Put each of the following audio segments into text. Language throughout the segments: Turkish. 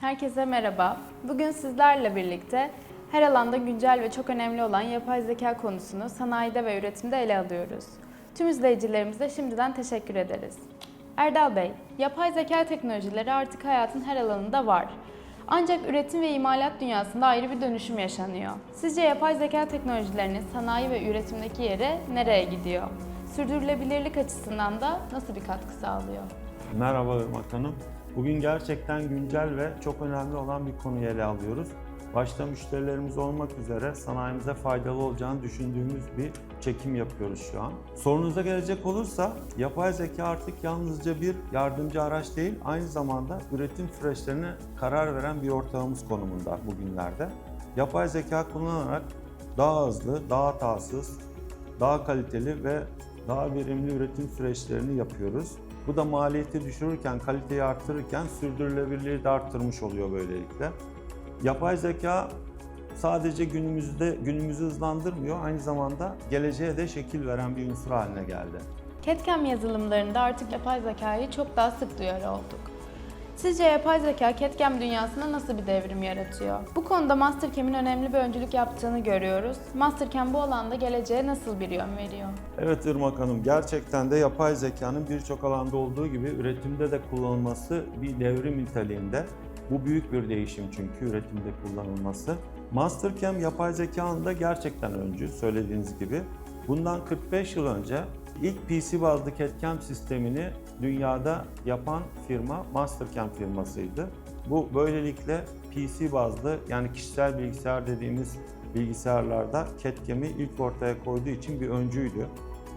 Herkese merhaba. Bugün sizlerle birlikte her alanda güncel ve çok önemli olan yapay zeka konusunu sanayide ve üretimde ele alıyoruz. Tüm izleyicilerimize şimdiden teşekkür ederiz. Erdal Bey, yapay zeka teknolojileri artık hayatın her alanında var. Ancak üretim ve imalat dünyasında ayrı bir dönüşüm yaşanıyor. Sizce yapay zeka teknolojilerinin sanayi ve üretimdeki yeri nereye gidiyor? Sürdürülebilirlik açısından da nasıl bir katkı sağlıyor? Merhaba Irmak Hanım. Bugün gerçekten güncel ve çok önemli olan bir konuyu ele alıyoruz. Başta müşterilerimiz olmak üzere sanayimize faydalı olacağını düşündüğümüz bir çekim yapıyoruz şu an. Sorunuza gelecek olursa yapay zeka artık yalnızca bir yardımcı araç değil, aynı zamanda üretim süreçlerine karar veren bir ortağımız konumunda bugünlerde. Yapay zeka kullanarak daha hızlı, daha hatasız, daha kaliteli ve daha verimli üretim süreçlerini yapıyoruz. Bu da maliyeti düşürürken, kaliteyi artırırken sürdürülebilirliği de arttırmış oluyor böylelikle. Yapay zeka sadece günümüzde günümüzü hızlandırmıyor, aynı zamanda geleceğe de şekil veren bir unsur haline geldi. CAD-CAM yazılımlarında artık yapay zekayı çok daha sık duyar olduk. Sizce yapay zeka CAD-CAM dünyasında nasıl bir devrim yaratıyor? Bu konuda Mastercam'in önemli bir öncülük yaptığını görüyoruz. Mastercam bu alanda geleceğe nasıl bir yön veriyor? Evet Irmak Hanım, gerçekten de yapay zekanın birçok alanda olduğu gibi üretimde de kullanılması bir devrim niteliğinde. Bu büyük bir değişim çünkü üretimde kullanılması. Mastercam yapay zekanın gerçekten öncü söylediğiniz gibi. Bundan 45 yıl önce ilk PC bazlı CAD-CAM sistemini dünyada yapan firma Mastercam firmasıydı. Bu böylelikle PC bazlı yani kişisel bilgisayar dediğimiz bilgisayarlarda CAD-CAM'i ilk ortaya koyduğu için bir öncüydü.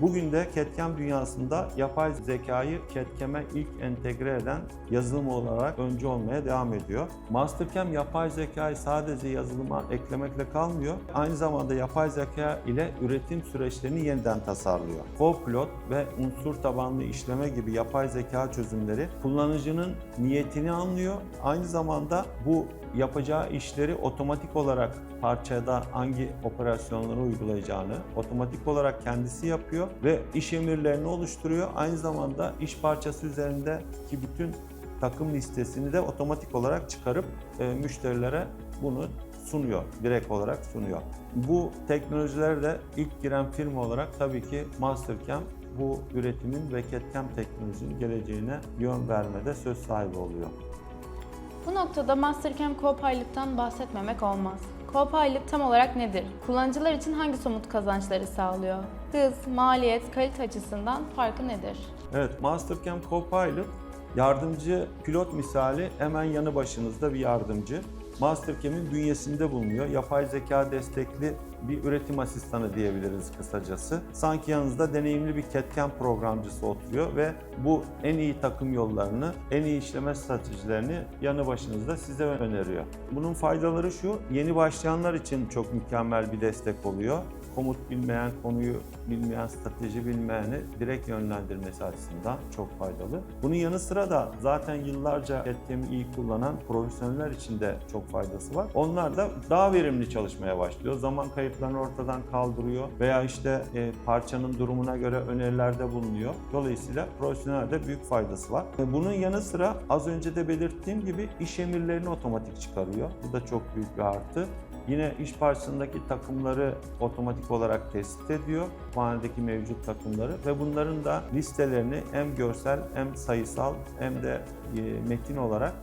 Bugün de CAD-CAM dünyasında yapay zekayı CAD-CAM'e ilk entegre eden yazılım olarak öncü olmaya devam ediyor. Mastercam yapay zekayı sadece yazılıma eklemekle kalmıyor. Aynı zamanda yapay zeka ile üretim süreçlerini yeniden tasarlıyor. Copilot ve unsur tabanlı işleme gibi yapay zeka çözümleri kullanıcının niyetini anlıyor. Aynı zamanda bu yapacağı işleri otomatik olarak parçada hangi operasyonları uygulayacağını otomatik olarak kendisi yapıyor ve iş emirlerini oluşturuyor. Aynı zamanda iş parçası üzerindeki bütün takım listesini de otomatik olarak çıkarıp e, müşterilere bunu sunuyor, direkt olarak sunuyor. Bu teknolojilere de ilk giren firma olarak tabii ki Mastercam bu üretimin ve CAD-CAM teknolojinin geleceğine yön vermede söz sahibi oluyor. Bu noktada Mastercam Copilot'tan bahsetmemek olmaz. Copilot tam olarak nedir? Kullanıcılar için hangi somut kazançları sağlıyor? Hız, maliyet, kalite açısından farkı nedir? Evet, Mastercam Copilot yardımcı pilot misali hemen yanı başınızda bir yardımcı. Mastercam'in bünyesinde bulunuyor. Yapay zeka destekli bir üretim asistanı diyebiliriz kısacası. Sanki yanınızda deneyimli bir CAD-CAM programcısı oturuyor ve bu en iyi takım yollarını, en iyi işleme stratejilerini yanı başınızda size öneriyor. Bunun faydaları şu, yeni başlayanlar için çok mükemmel bir destek oluyor komut bilmeyen, konuyu bilmeyen, strateji bilmeyeni direkt yönlendirmesi açısından çok faydalı. Bunun yanı sıra da zaten yıllarca CAD-CAM'i iyi kullanan profesyoneller için de çok faydası var. Onlar da daha verimli çalışmaya başlıyor. Zaman kayıplarını ortadan kaldırıyor veya işte e, parçanın durumuna göre önerilerde bulunuyor. Dolayısıyla profesyonelde büyük faydası var. E, bunun yanı sıra az önce de belirttiğim gibi iş emirlerini otomatik çıkarıyor. Bu da çok büyük bir artı. Yine iş parçasındaki takımları otomatik olarak tespit ediyor. Kütüphanedeki mevcut takımları ve bunların da listelerini hem görsel hem sayısal hem de e, metin olarak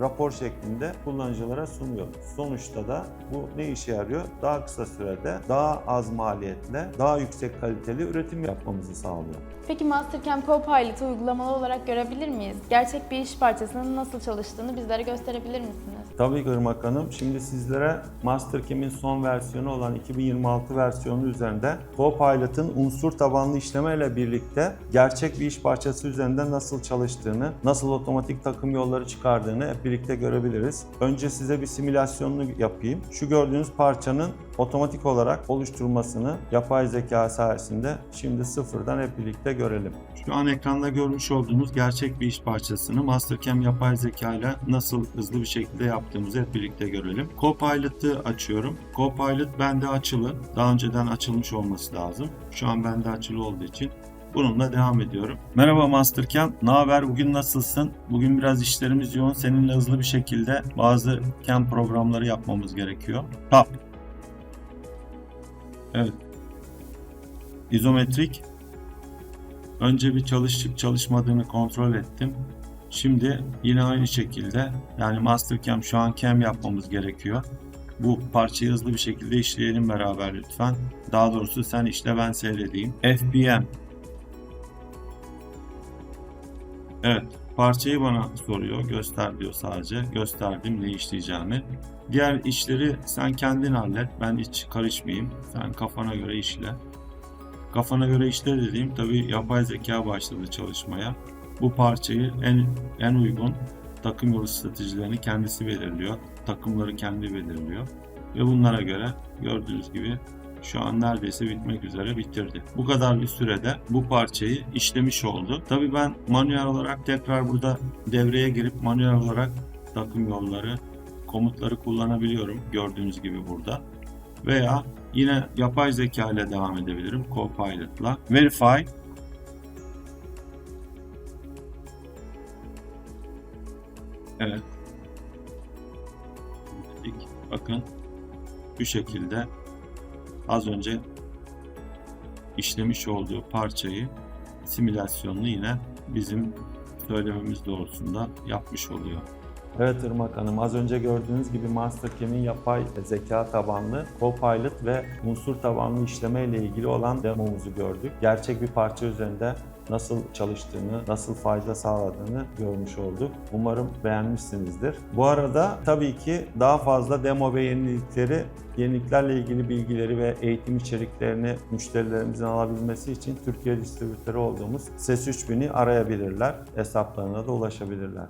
rapor şeklinde kullanıcılara sunuyor. Sonuçta da bu ne işe yarıyor? Daha kısa sürede, daha az maliyetle, daha yüksek kaliteli üretim yapmamızı sağlıyor. Peki Mastercam Copilot'ı uygulamalı olarak görebilir miyiz? Gerçek bir iş parçasının nasıl çalıştığını bizlere gösterebilir misiniz? Tabii ki Irmak Hanım. Şimdi sizlere Mastercam'in son versiyonu olan 2026 versiyonu üzerinde Copilot'ın unsur tabanlı işlemeyle birlikte gerçek bir iş parçası üzerinde nasıl çalıştığını, nasıl otomatik takım yolları çıkardığını hep birlikte görebiliriz. Önce size bir simülasyonunu yapayım. Şu gördüğünüz parçanın otomatik olarak oluşturulmasını yapay zeka sayesinde şimdi sıfırdan hep birlikte görelim. Şu an ekranda görmüş olduğunuz gerçek bir iş parçasını Mastercam yapay zeka ile nasıl hızlı bir şekilde yaptığımızı hep birlikte görelim. Copilot'ı açıyorum. Copilot bende açılı. Daha önceden açılmış olması lazım. Şu an bende açılı olduğu için Bununla devam ediyorum. Merhaba Mastercam, ne haber? Bugün nasılsın? Bugün biraz işlerimiz yoğun. Seninle hızlı bir şekilde bazı cam programları yapmamız gerekiyor. Tap. Evet. İzometrik. Önce bir çalışıp çalışmadığını kontrol ettim. Şimdi yine aynı şekilde yani Mastercam şu an cam yapmamız gerekiyor. Bu parçayı hızlı bir şekilde işleyelim beraber lütfen. Daha doğrusu sen işle ben seyredeyim. FBM. Evet. Parçayı bana soruyor. Göster diyor sadece. Gösterdim ne işleyeceğimi. Diğer işleri sen kendin hallet. Ben hiç karışmayayım. Sen kafana göre işle. Kafana göre işle dediğim tabii yapay zeka başladı çalışmaya. Bu parçayı en en uygun takım yolu stratejilerini kendisi belirliyor. Takımları kendi belirliyor. Ve bunlara göre gördüğünüz gibi şu an neredeyse bitmek üzere bitirdi. Bu kadar bir sürede bu parçayı işlemiş oldu. Tabii ben manuel olarak tekrar burada devreye girip manuel olarak takım yolları, komutları kullanabiliyorum. Gördüğünüz gibi burada. Veya yine yapay zeka ile devam edebilirim. Copilot'la. Verify Evet. Bakın bu şekilde az önce işlemiş olduğu parçayı simülasyonunu yine bizim söylememiz doğrultusunda yapmış oluyor. Evet Irmak Hanım, az önce gördüğünüz gibi Mastercam'in yapay zeka tabanlı Copilot ve unsur tabanlı işleme ile ilgili olan demomuzu gördük. Gerçek bir parça üzerinde nasıl çalıştığını, nasıl fayda sağladığını görmüş olduk. Umarım beğenmişsinizdir. Bu arada tabii ki daha fazla demo ve yenilikleri, yeniliklerle ilgili bilgileri ve eğitim içeriklerini müşterilerimizin alabilmesi için Türkiye distribütörü olduğumuz Ses 3000'i arayabilirler. Hesaplarına da ulaşabilirler.